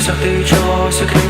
досягти чогось, окрім